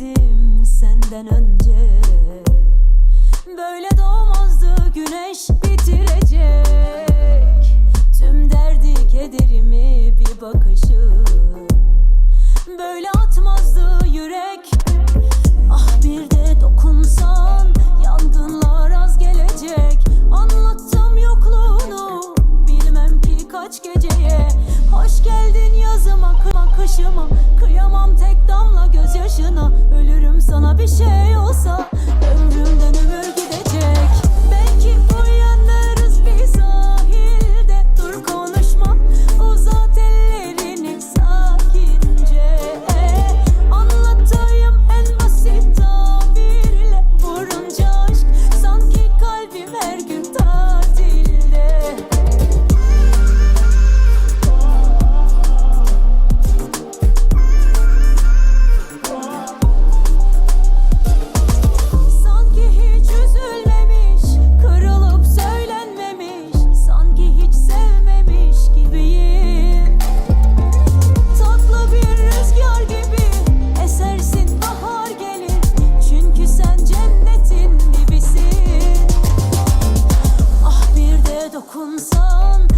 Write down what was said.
bilseydim senden önce. Böyle doğmazdı güneş bitirecek. Tüm derdi kederimi bir bakışın Böyle atmazdı yürek dokunsan